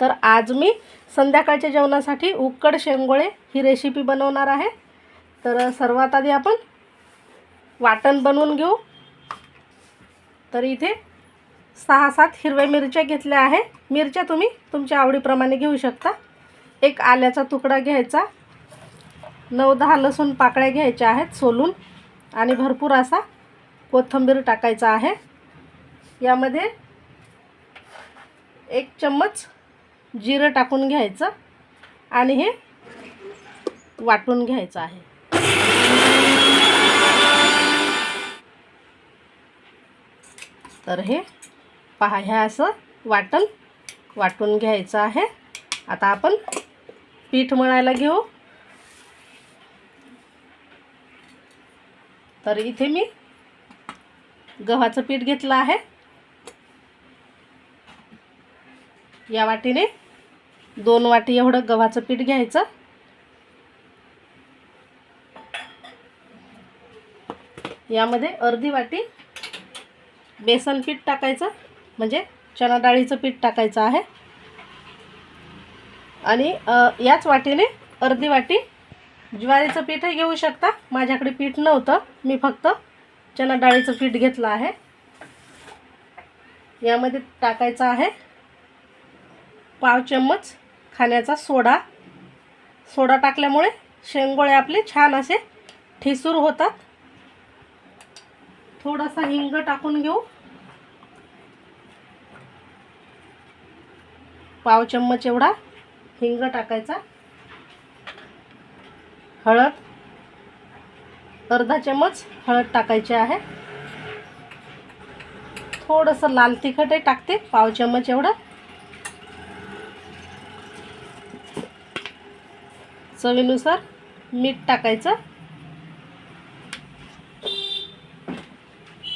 तर आज मी संध्याकाळच्या जेवणासाठी उक्कड शेंगोळे ही रेसिपी बनवणार आहे. तर सर्वात आधी आपण वाटण बनवून घेऊ. तर इथे सहा सात हिरव्या मिरच्या घेतल्या आहे. मिरच्या तुम्ही तुमच्या आवडीप्रमाणे घेऊ शकता. एक आल्याचा तुकडा घ्यायचा. नऊ दहा लसूण पाकळ्या घ्यायच्या आहेत सोलून. आणि भरपूर असा कोथिंबीर टाकायचा आहे. यामध्ये एक चम्मच जिरं टाकून घ्यायचं आणि हे वाटून घ्यायचं आहे. तर हे पहा ह्या असं वाटण वाटून घ्यायचं आहे. आता आपण पीठ मळायला घेऊ. तर इथे मी गव्हाचं पीठ घेतलं आहे. या वाटीने दोन वाटी एवढं गव्हाचं पीठ घ्यायचं. यामध्ये अर्धी वाटी बेसन पीठ टाकायचं म्हणजे चणा डाळीचं पीठ टाकायचं आहे. आणि याच वाटीने अर्धी वाटी ज्वारीचं पीठही घेऊ शकता. माझ्याकडे पीठ नव्हतं मी फक्त चणा डाळीचं पीठ घेतलं आहे. यामध्ये टाकायचं आहे पाव चम्मच खाण्याचा सोडा. सोडा टाकल्यामुळे शेंगोळे आपले छान असे ठिसूर होतात. थोडासा हिंग टाकून घेऊ. पाव चम्मच एवढा हिंग टाकायचा. हळद. अर्धा चम्मच हळद टाकायची आहे. थोडंसं लाल तिखटही टाकते. पाव चम्मच एवढं. चवीनुसार मीठ टाकायचं.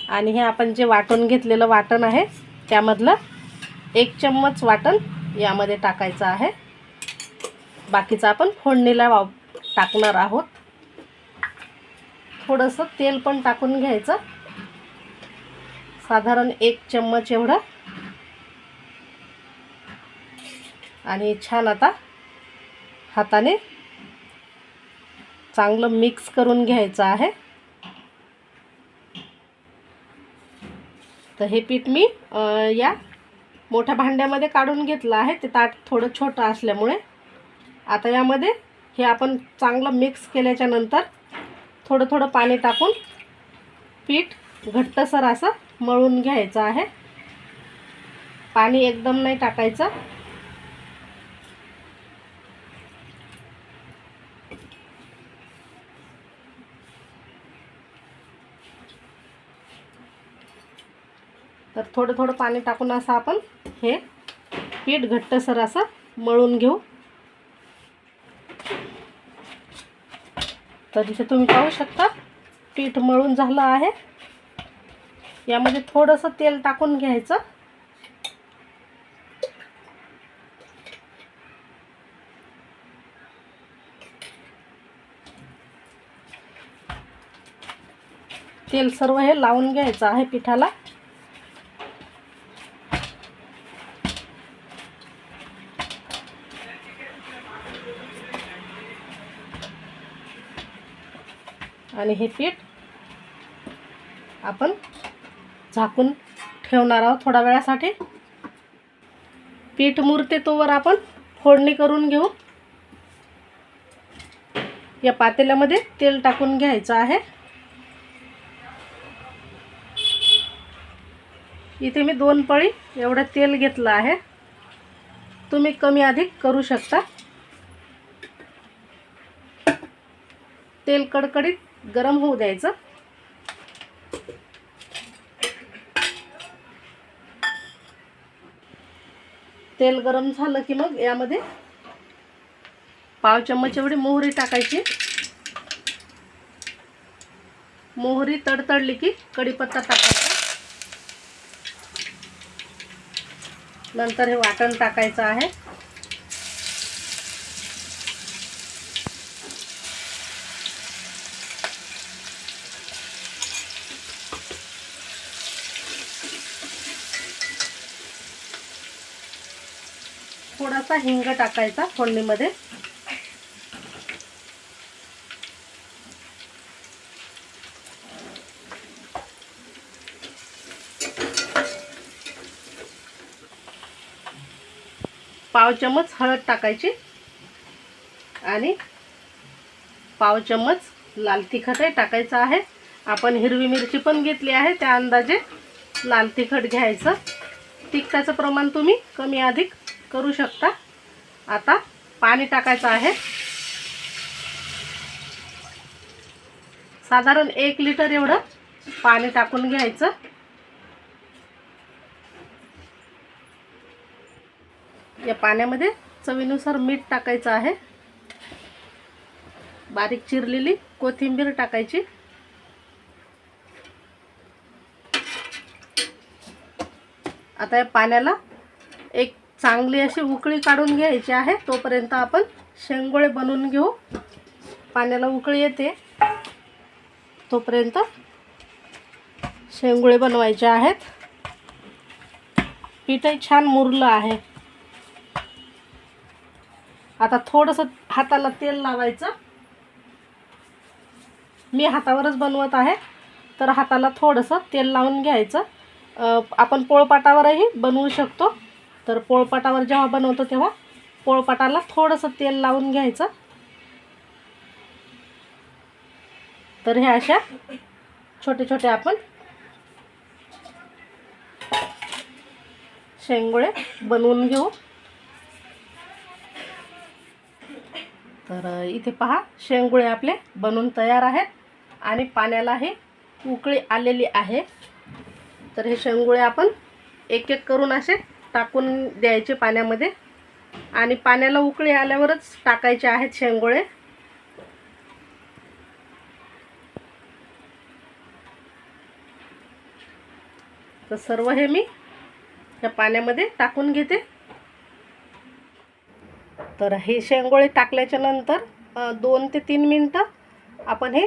आणि हे आपण जे वाटून घेतलेलं वाटण आहे त्यामधलं एक चम्मच वाटण यामध्ये टाकायचं आहे. बाकीचं आपण फोडणीला वाव टाकणार आहोत. थोडंसं तेल पण टाकून घ्यायचं. साधारण एक चम्मच एवढं. आणि छान आता हाताने चांगलं मिक्स करून घ्यायचं आहे. तर हे पीठ मी या मोठ्या भांड्यामध्ये काढून घेतलं आहे. ते ताट थोडं छोटं असल्यामुळे. आता यामध्ये हे आपण चांगलं मिक्स केल्याच्यानंतर थोडं थोडं पाणी टाकून पीठ घट्टसर असं मळून घ्यायचं आहे. पाणी एकदम नाही टाकायचं. तर थोडं थोडं पाणी टाकून असं आपण हे पीठ घट्टसर असं मळून घेऊ. तर इथे तुम्ही पाहू शकता पीठ मळून झालं आहे. यामध्ये थोडंसं तेल टाकून घ्यायचं. तेल सर्व हे लावून घ्यायचं आहे पिठाला. आणि हे पीठ आपण झाकून ठेवणार आहोत थोड्या वेळासाठी. पीठ मुरते तोवर आपण फोडणी करून घेऊ. या पातेल्यामध्ये तेल टाकून घ्यायचं आहे. इथे मी दोन पळी एवढं तेल घेतलं आहे. तुम्ही कमी अधिक करू शकता. तेल कडकडीत गरम होऊ द्यायचं. तेल गरम झालं की मग यामध्ये पाव चम्मच एवढी मोहरी टाकायची. मोहरी तडतडली की कढीपत्ता टाकायचा. नंतर हे वाटण टाकायचं आहे. थोडासा हिंग टाकायचा फोडणीमध्ये. पाव चमच हळद टाकायची आणि पाव चम्मच लाल तिखटही टाकायचं आहे. आपण हिरवी मिरची पण घेतली आहे त्या अंदाजे लाल तिखट घ्यायचं. तिखटाचं प्रमाण तुम्ही कमी अधिक करू शकता. आता पाणी टाकायचं आहे. साधारण एक लिटर एवढं पाणी टाकून घ्यायचं. या पाण्यामध्ये चवीनुसार मीठ टाकायचं आहे. बारीक चिरलेली कोथिंबीर टाकायची. आता या पाण्याला एक चांगली अशी उकळी काढून घ्यायची आहे. तोपर्यंत आपण शेंगोळे बनवून घेऊ. पाण्याला उकळी येते. तोपर्यंत शेंगोळे बनवायचे आहेत. पीठही छान मुरलं आहे. आता थोडंसं हाताला तेल लावायचं. मी हातावरच बनवत आहे. तर हाताला थोडंसं तेल लावून घ्यायचं. आपण पोळपाटावरही बनवू शकतो. तर पोळपाटावर जेव्हा बनवतो तेव्हा पोळपाटाला थोडंसं तेल लावून घ्यायचं. तर ह्या अशा छोटे छोटे आपण शेंगोळे बनवून घेऊ. तर इथे पहा शेंगुळे आपले बनून तयार आहेत आणि पाण्याला हे उकळी आलेली आहे. तर हे शेंगुळे आपण एक एक करून असे टाकून द्यायचे पाण्यामध्ये. आणि पाण्याला उकळी आल्यावरच टाकायचे आहेत शेंगोळे. तर सर्व हे मी या पाण्यामध्ये टाकून घेते. तर हे शेंगोळे टाकल्याच्या नंतर दोन ते तीन मिनटं आपण हे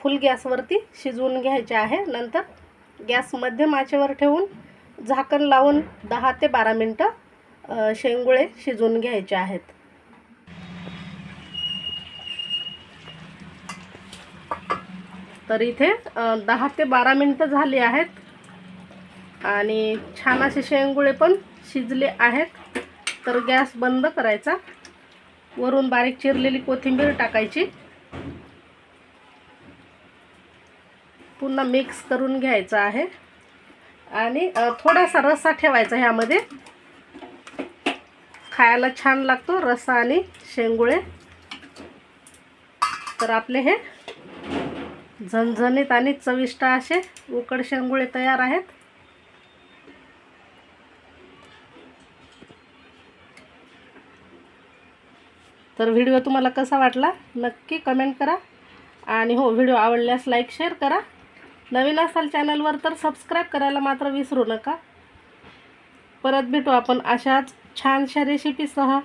फुल गॅसवरती शिजवून घ्यायचे आहे. नंतर गॅस मध्यम आचेवर ठेवून झाकण लावून दहा ते बारा मिनटं शेंगुळे शिजवून घ्यायचे आहेत. तर इथे दहा ते बारा मिनटं झाली आहेत. आणि छान असे शेंगुळे पण शिजले आहेत. तर गॅस बंद करायचा. वरून बारीक चिरलेली कोथिंबीर टाकायची. पुन्हा मिक्स करून घ्यायचं आहे. आणि थोडासा रस्सा ठेवायचा ह्यामध्ये. खायला छान लागतो रस्सा आणि शेंगुळे. तर आपले हे झणझणीत आणि चविष्ट असे उकड शेंगुळे तयार आहेत. तर व्हिडिओ तुम्हाला कसा वाटला नक्की कमेंट करा. आणि हो व्हिडिओ आवडल्यास लाईक शेअर करा. नवीन असाल चॅनलवर तर सबस्क्राईब करायला मात्र विसरू नका. परत भेटू आपण अशाच छानशा रेसिपीसह